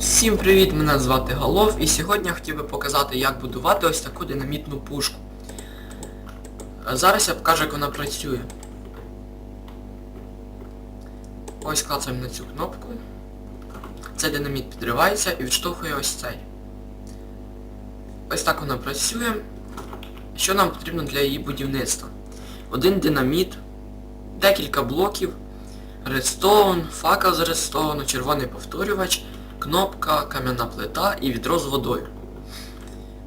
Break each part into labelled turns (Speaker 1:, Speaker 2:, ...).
Speaker 1: Всім привіт, мене звати Голов і сьогодні я хотів би показати, як будувати ось таку динамітну пушку. Зараз я покажу, як вона працює. Ось клацаємо на цю кнопку. Цей динаміт підривається і відштовхує ось цей. Ось так вона працює. Що нам потрібно для її будівництва? Один динаміт, декілька блоків, редстоун, факел з редстоуну, червоний повторювач, кнопка, кам'яна плита і відро з водою.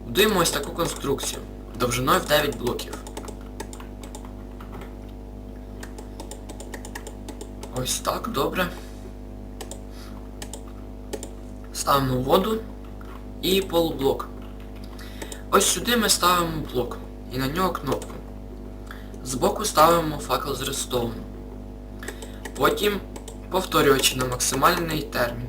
Speaker 1: Будуємо ось таку конструкцію, довжиною в 9 блоків. Ось так, добре. Ставимо воду і полублок. Ось сюди ми ставимо блок і на нього кнопку. Збоку ставимо факел з редстоуну. Потім повторювачі на максимальний термін.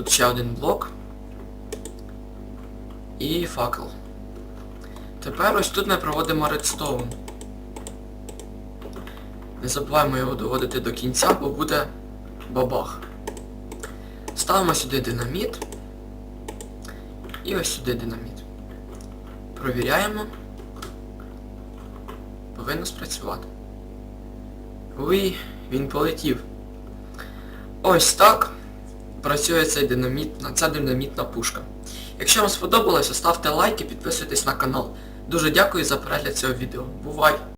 Speaker 1: Тут ще один блок. І факел. Тепер ось тут ми проводимо редстоун. Не забуваємо його доводити до кінця, бо буде бабах. Ставимо сюди динаміт. І ось сюди динаміт. Провіряємо. Повинно спрацювати. Уй, він полетів. Ось так працює цей динаміт, ця динамітна пушка. Якщо вам сподобалося, ставте лайк і підписуйтесь на канал. Дуже дякую за перегляд цього відео. Бувай!